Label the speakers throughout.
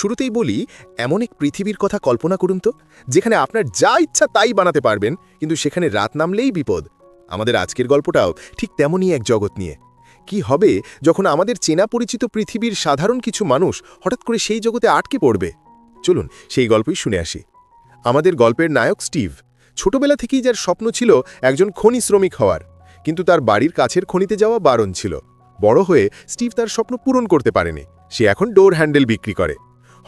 Speaker 1: শুরুতেই বলি, এমন এক পৃথিবীর কথা কল্পনা করুন তো, যেখানে আপনার যা ইচ্ছা তাই বানাতে পারবেন, কিন্তু সেখানে রাত নামলেই বিপদ। আমাদের আজকের গল্পটাও ঠিক তেমনই এক জগৎ নিয়ে। কি হবে যখন আমাদের চেনা পরিচিত পৃথিবীর সাধারণ কিছু মানুষ হঠাৎ করে সেই জগতে আটকে পড়বে? চলুন সেই গল্পই শুনে আসি। আমাদের গল্পের নায়ক স্টিভ। ছোটবেলা থেকেই যার স্বপ্ন ছিল একজন খনি শ্রমিক হওয়ার, কিন্তু তার বাড়ির কাছের খনিতে যাওয়া বারণ ছিল। বড় হয়ে স্টিভ তার স্বপ্ন পূরণ করতে পারেনি। সে এখন ডোর হ্যান্ডেল বিক্রি করে।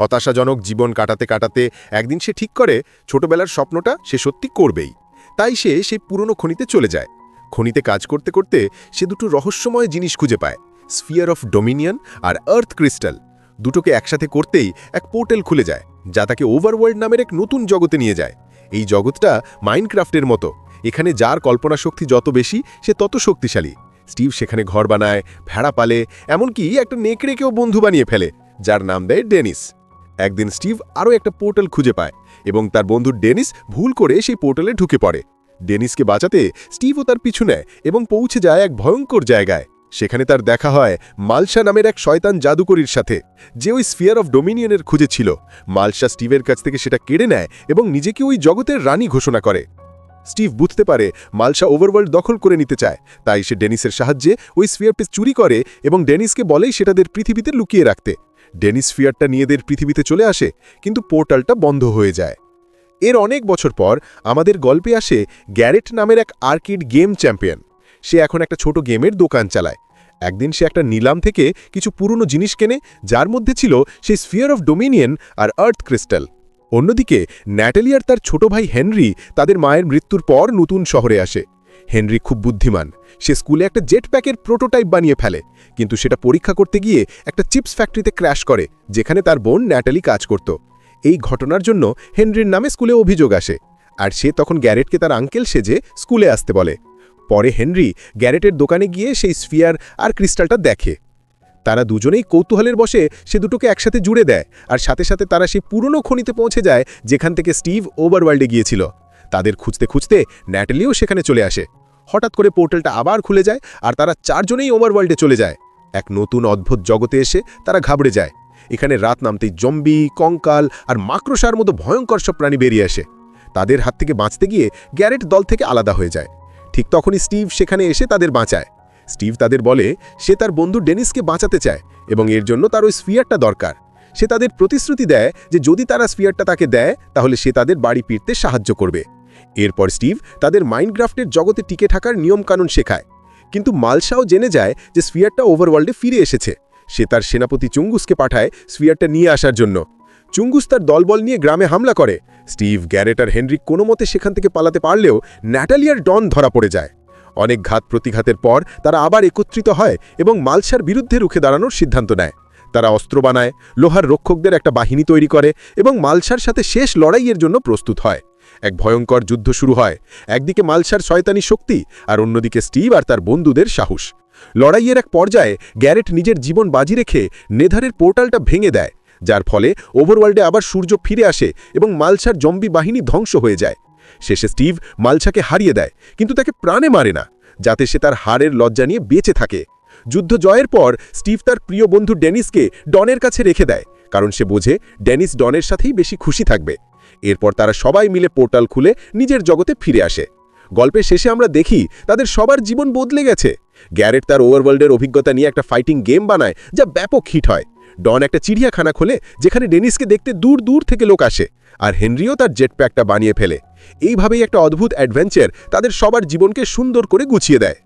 Speaker 1: হতাশাজনক জীবন কাটাতে কাটাতে একদিন সে ঠিক করে, ছোটবেলার স্বপ্নটা সে সত্যি করবেই। তাই সে সেই পুরনো খনিতে চলে যায়। খনিতে কাজ করতে করতে সে দুটো রহস্যময় জিনিস খুঁজে পায়, স্ফিয়ার অফ ডোমিনিয়ন আর আর্থ ক্রিস্টাল। দুটোকে একসাথে করতেই এক পোর্টাল খুলে যায়, যা তাকে ওভারওয়ার্ল্ড নামের এক নতুন জগতে নিয়ে যায়। এই জগৎটা মাইনক্রাফ্টের মতো। এখানে যার কল্পনা শক্তি যত বেশি, সে তত শক্তিশালী। স্টিভ সেখানে ঘর বানায়, ভেড়া পালে, এমনকি একটা নেকড়েকেও বন্ধু বানিয়ে ফেলে, যার নাম দেয় ডেনিস। একদিন স্টিভ আরও একটা পোর্টাল খুঁজে পায় এবং তার বন্ধু ডেনিস ভুল করে সেই পোর্টালে ঢুকে পড়ে। ডেনিসকে বাঁচাতে স্টিভও তার পিছু নেয় এবং পৌঁছে যায় এক ভয়ঙ্কর জায়গায়। সেখানে তার দেখা হয় মালসা নামের এক শয়তান জাদুকরীর সাথে, যে ওই স্ফিয়ার অফ ডোমিনিয়নের খুঁজে ছিল। মালসা স্টিভের কাছ থেকে সেটা কেড়ে নেয় এবং নিজেকে ওই জগতের রানী ঘোষণা করে। স্টিভ বুঝতে পারে মালসা ওভারওয়ার্ল্ড দখল করে নিতে চায়, তাই সে ডেনিসের সাহায্যে ওই স্ফিয়ার পিস চুরি করে এবং ডেনিসকে বলেই সেটাদের পৃথিবীতে লুকিয়ে রাখতে। ডেনিস ফিয়ারটা নিয়েদের পৃথিবীতে চলে আসে, কিন্তু পোর্টালটা বন্ধ হয়ে যায়। এর অনেক বছর পর আমাদের গল্পে আসে গ্যারেট নামের এক আর্কিড গেম চ্যাম্পিয়ন। সে এখন একটা ছোট গেমের দোকান চালায়। একদিন সে একটা নিলাম থেকে কিছু পুরনো জিনিস কেনে, যার মধ্যে ছিল সেই স্ফিয়ার অফ ডোমিনিয়ন আর আর্থ ক্রিস্টাল অন্যদিকে ন্যাটালিয়ার তার ছোট ভাই হেনরি তাদের মায়ের মৃত্যুর পর নতুন শহরে আসে। হেনরি খুব বুদ্ধিমান। সে স্কুলে একটা জেট প্যাকের প্রোটোটাইপ বানিয়ে ফেলে, কিন্তু সেটা পরীক্ষা করতে গিয়ে একটা চিপস ফ্যাক্টরিতে ক্র্যাশ করে, যেখানে তার বোন ন্যাটালি কাজ করত। এই ঘটনার জন্য হেনরির নামে স্কুলে অভিযোগ আসে, আর সে তখন গ্যারেটকে তার আঙ্কেল সেজে স্কুলে আসতে বলে। পরে হেনরি গ্যারেটের দোকানে গিয়ে সেই স্ফিয়ার আর ক্রিস্টালটা দেখে। তারা দুজনেই কৌতূহলের বসে সে দুটোকে একসাথে জুড়ে দেয়, আর সাথে সাথে তারা সেই পুরনো খনিতে পৌঁছে যায়, যেখান থেকে স্টিভ ওভারওয়ার্ল্ডে গিয়েছিল। তাদের খুঁজতে খুঁজতে ন্যাটালিও সেখানে চলে আসে। হঠাৎ করে পোর্টালটা আবার খুলে যায় আর তারা চারজনেই ওভারওয়ার্ল্ডে চলে যায়। এক নতুন অদ্ভুত জগতে এসে তারা ঘাবড়ে যায়। এখানে রাত নামতেই জম্বি, কঙ্কাল আর মাকড়সার মতো ভয়ঙ্কর সব প্রাণী বেরিয়ে আসে। তাদের হাত থেকে বাঁচতে গিয়ে গ্যারেট দল থেকে আলাদা হয়ে যায়। ঠিক তখনই স্টিভ সেখানে এসে তাদের বাঁচায়। স্টিভ তাদের বলে, সে তার বন্ধু ডেনিসকে বাঁচাতে চায় এবং এর জন্য তার ওই স্ফিয়ারটা দরকার। সে তাদের প্রতিশ্রুতি দেয় যে যদি তারা স্ফিয়ারটা তাকে দেয়, তাহলে সে তাদের বাড়ি ফিরতে সাহায্য করবে। এরপর স্টিভ তাদের মাইন্ডক্রাফটের জগতে টিকে থাকার নিয়মকানুন শেখায়। কিন্তু মালসাও জেনে যায় যে স্পিয়ারটা ওভারওয়ার্ল্ডে ফিরে এসেছে। সে তার সেনাপতি চুঙ্গুসকে পাঠায় স্ফিয়ারটা নিয়ে আসার জন্য। চুঙ্গুস তার দলবল নিয়ে গ্রামে হামলা করে। স্টিভ, গ্যারেট আর হেনরি কোনো মতে সেখান থেকে পালাতে পারলেও ন্যাটালিয়ার ডন ধরা পড়ে যায়। অনেক ঘাত প্রতিঘাতের পর তারা আবার একত্রিত হয় এবং মালসার বিরুদ্ধে রুখে দাঁড়ানোর সিদ্ধান্ত নেয়। তারা অস্ত্র বানায়, লোহার রক্ষকদের একটা বাহিনী তৈরি করে এবং মালসার সাথে শেষ লড়াইয়ের জন্য প্রস্তুত হয়। এক ভয়ঙ্কর যুদ্ধ শুরু হয়। একদিকে মালসার শয়তানি শক্তি আর অন্যদিকে স্টিভ আর তার বন্ধুদের সাহস। লড়াইয়ের এক পর্যায়ে গ্যারেট নিজের জীবন বাজি রেখে নেধারের পোর্টালটা ভেঙে দেয়, যার ফলে ওভারওয়ার্ল্ডে আবার সূর্য ফিরে আসে এবং মালসার জম্বি বাহিনী ধ্বংস হয়ে যায়। শেষে স্টিভ মালসাকে হারিয়ে দেয়, কিন্তু তাকে প্রাণে মারে না, যাতে সে তার হারের লজ্জা নিয়ে বেঁচে থাকে। যুদ্ধ জয়ের পর স্টিভ তার প্রিয় বন্ধু ডেনিসকে ডনের কাছে রেখে দেয়, কারণ সে বোঝে ডেনিস ডনের সাথেই বেশি খুশি থাকবে। এরপর তারা সবাই মিলে পোর্টাল খুলে নিজের জগতে ফিরে আসে। গল্পের শেষে আমরা দেখি তাদের সবার জীবন বদলে গেছে। গ্যারেট তার ওভারওয়ার্ল্ডের অভিজ্ঞতা নিয়ে একটা ফাইটিং গেম বানায় যা ব্যাপক হিট হয়। ডন একটা চিড়িয়াখানা খোলে যেখানে ডেনিসকে দেখতে দূর দূর থেকে লোক আসে আর হেনরিও তার জেট প্যাকটা বানিয়ে ফেলে। এইভাবেই একটা অদ্ভুত অ্যাডভেঞ্চার তাদের সবার জীবনকে সুন্দর করে গুছিয়ে দেয়।